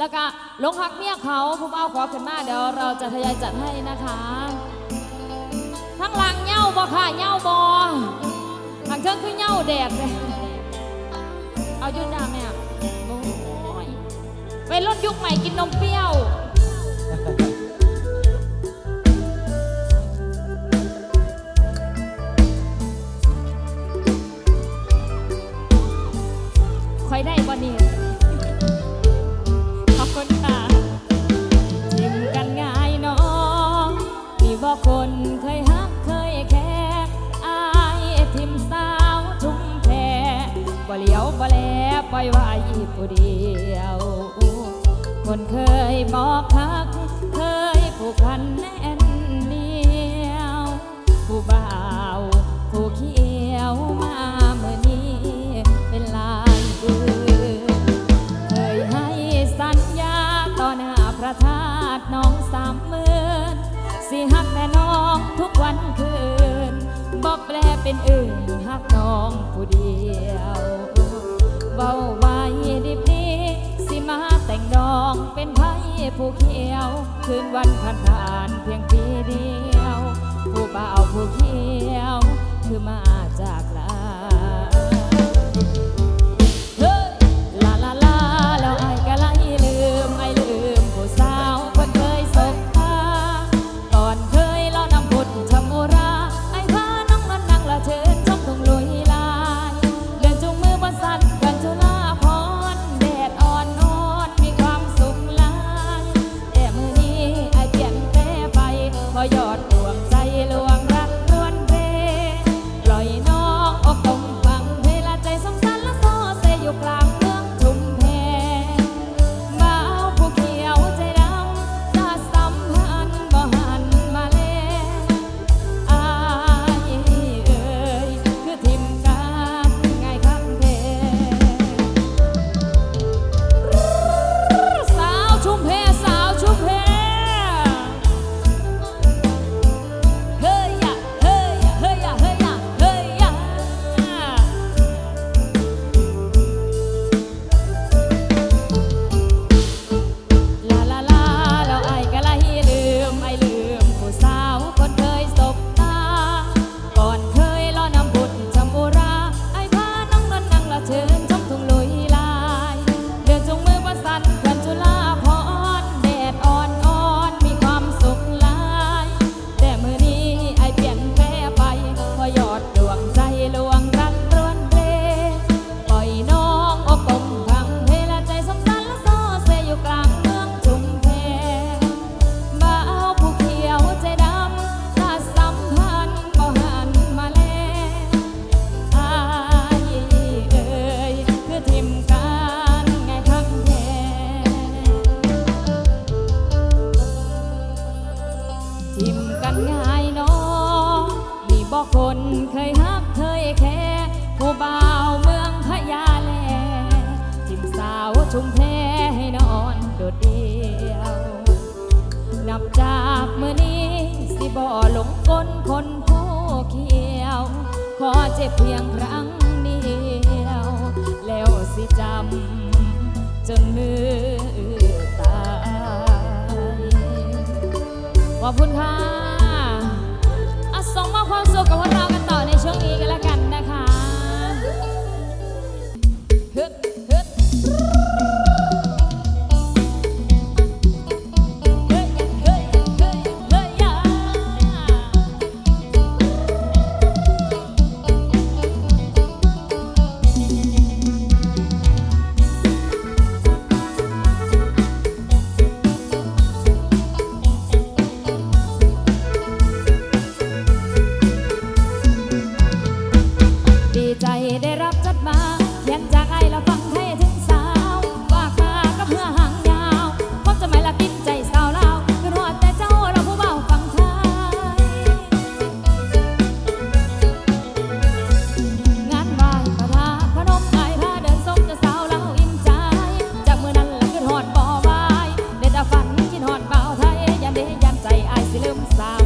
แล้วก็ลงพักเมียเขาผู้เป้าขอขึ้นมาเดี๋ยวเราจะทยอยจัดให้นะคะ ทั้งหลังเง่าบ่ค่ะเง่าบ่ทางเชิงคือเง่าแดดเลยเอายุ่นดาแม่โอ้ยไปรถยุคใหม่กินนมเปรี้ยวใครได้บ่เนี่ย นเคยหักเคยแค่อายทิมสาวชุ่มแพบ่เลี้ยวบ่แลปล่อยว่ายีผู้เดียว คนเคยมอกคัก เคยผูกพันแน เป็นอื่นหักน้องผู้เดียวเบาไว้ดิบดีสิมาแต่งดองเป็นไพ่ผู้เขียว คืนวันผ่านผ่านเพียงปีเดียว ผู้เบาผู้เขียว คือมาจากลา ด้ยามใจอายสิลืมสาว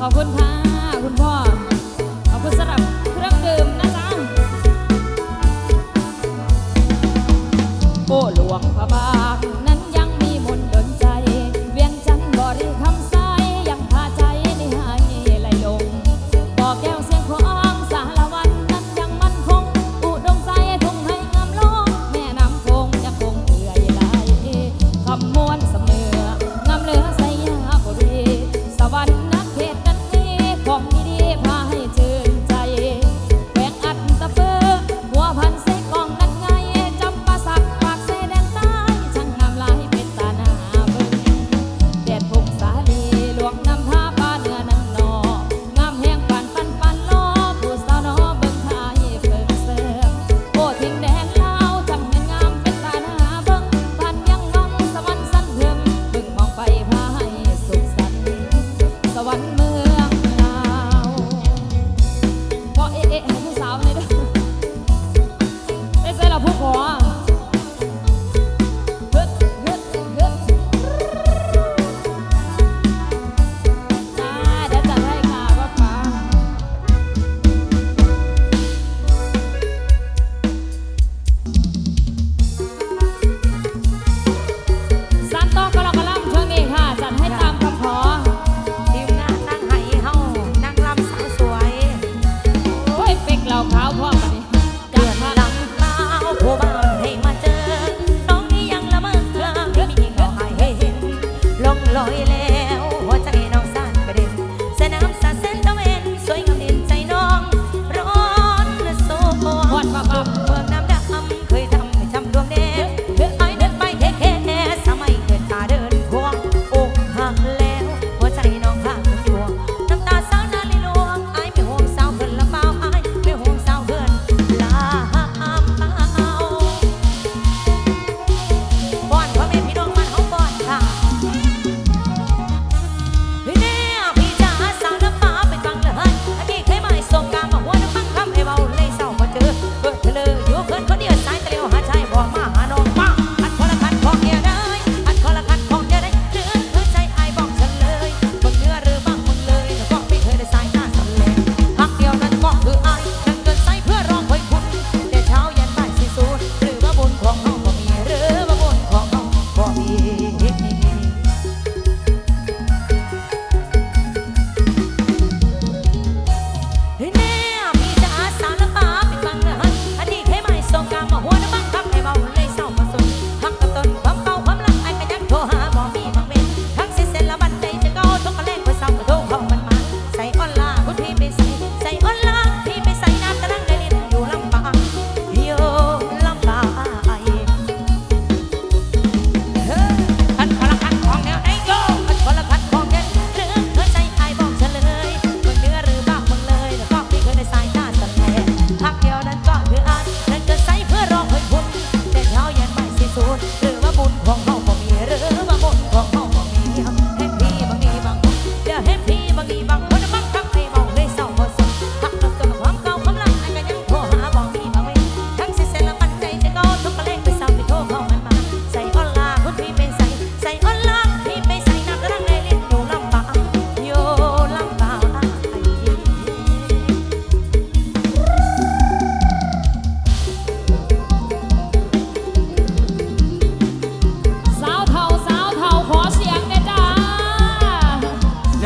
ขอบคุณค่ะ คุณพ่อ ขอบคุณสำหรับเครื่องดื่มนะจ๊ะโอ้หลวงพระบาง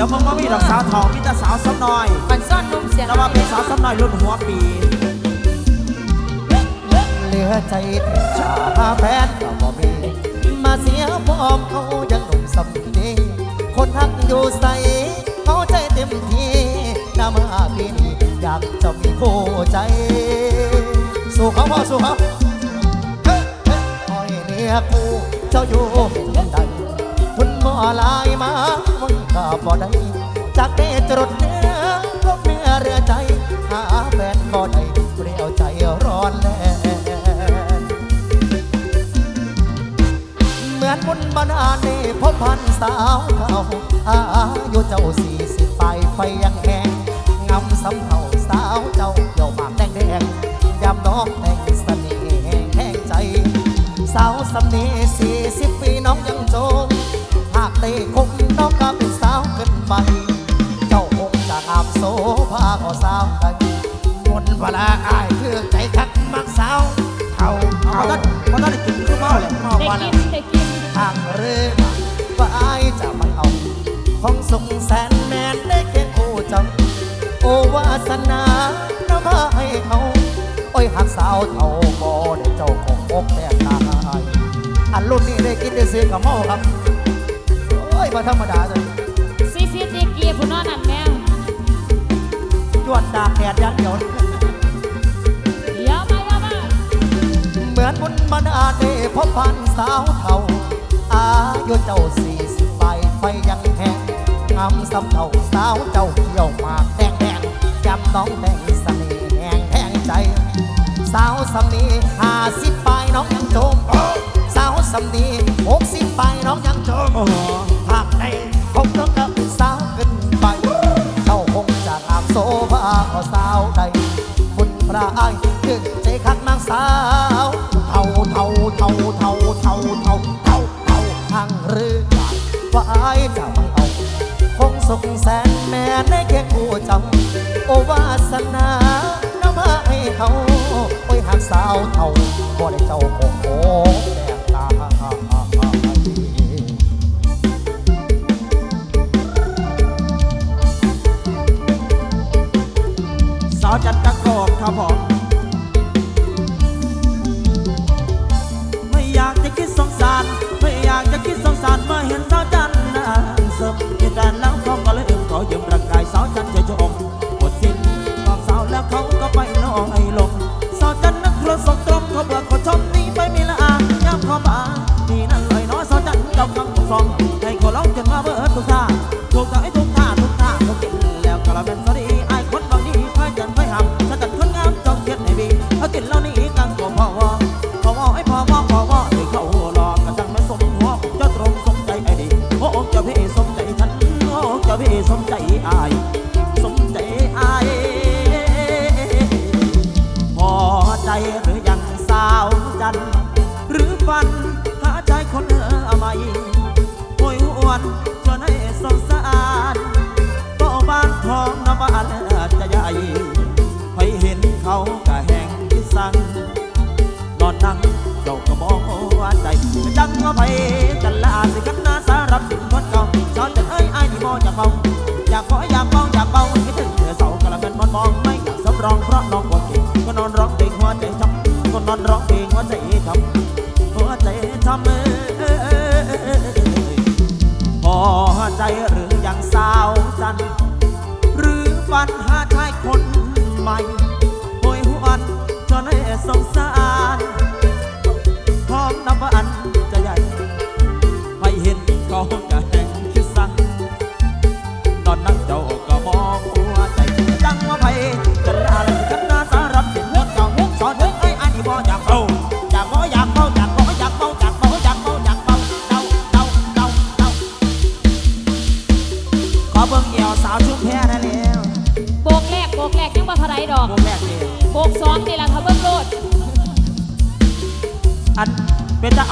ดอกสาวทองมีแต่สาวซ้ำน้อยมันซ่อนนุ่มเสียงแต่ว่าเป็นสาวซ้ำน้อยรุ่นหัวปี เหลือใจที่ชาแฟนก็บ่มีมาเสียพร้อมเขายังหนุ่มสำนีคนทักอยู่ใสเขาใจเต็มที่น้ำมาพี่นี้อยากจะมีคู่ใจ สู้เขาพ่อสู้เขาเฮ้ยเฮ้ยคอยเนี่ยกูเจ้าอยู่ที่ใด คุณหมอลายมามันก็บ่ได้จากเดจรดเนื้อพวกเนื้อเรือใจหาแฟนบ่ได้เปลี่ยวใจร้อนแลเหมือนบุญบานานเนพบพันสาวเขาอายุเจ้าสี่สิบไปไฟยังแหงงำสำเท่าสาวเจ้าเกี่ยวหมากแดงแดงยำน้องแต่งเสน่ห์แห้งใจ สาวสำเนีสี่สิบปีน้องยัง เตะคงน้องก็เป็นสาวขึ้นไปเจ้าคงจะงามโสภาก็สาวไทยมนต์เวลาอายคือใจคักมักสาวเขาเอาเขาท่านเอาท่านได้กินคือเมาเลยเมาได้วันกิน่ะนได้กินทางเรือว่าอายจะไม่เอาของสุขแสนแมนได้แค่คู่เจังโอวาสนาน้ำมาให้เขาโอ้ยหักสาวเท่าบ่ได้เจ้าของอกแตกตายอันรุ่นนี้ได้กินได้ซื้อกับเมาครับ โอ้ยมาธรรมดาเลยซีซีตีกีผู้นอนนั่นแม่จวดดากแดดอยันเดียวเยอะมากเยอะมากเหมือนบุญบรรดาเดพบพันสาวเท่า อายุเจ้าสี่สิบไปไฟยังแห้งงามสำเท่าสาวเจ้าเขียวหมากแดงแดงจำน้องแดงเสน่ห์แห้งแห้งใจ สาวสำนีห้าสิบปลายน้องยังโจม สาวสำนีหกสิบปลายน้องยังโจม พระอายขึ้นใจคักนางสาวเท่าเท่าเท่าเท่าเท่าเท่าเท่าเท่าทางเรือว่าอายจะไม่เอา คงสุขแสนแม่ได้แค่คู่จำโอวาสนาน้ำมาให้เขาโอ้ยหักสาวเท่าบ่ได้เจ้าคงโอ้แสมใจอาย สมใจอายพอใจหรือยังสาวจัน หรือฟันหาใจคนเออใหม่โอยหวนชวนให้สงสารก็บ้านทองน้ำบ้านจะใหญ่ไปเห็นเขาก็แห่งที่สั่งนอนนั่งเจ้าก็มองว่าใจจังว่าไปกันลาสิกันนาสารับถึงคนเก่า ทำหัวใจทำเอ้ยพอใจหรือยังสาวจัน หรือฝันหาชายคนใหม่โหยหวนจนให้สงสาร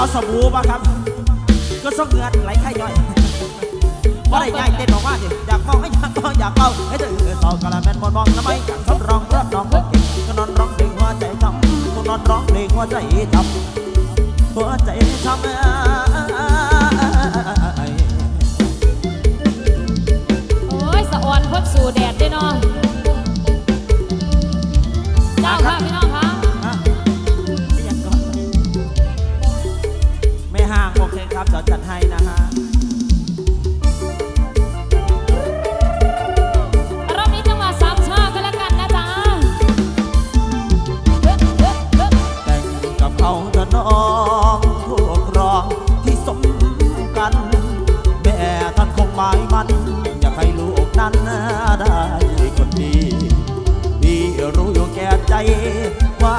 เอาสบู่ป่ะครับ ก็ส่งเงือนไหลไข่ย่อยว่าได้ใหญ่เต้นบอกว่าดิอยากมองให้อยากมองอยากเมาให้เธอสาวกะละแม่นมองมองทำไมอยากสำรองรับน้องคนเก่งก็นอนร้องเพลงหัวใจช้ำก็นอนร้องเพลงหัวใจช้ำหัวใจช้ำ ว่า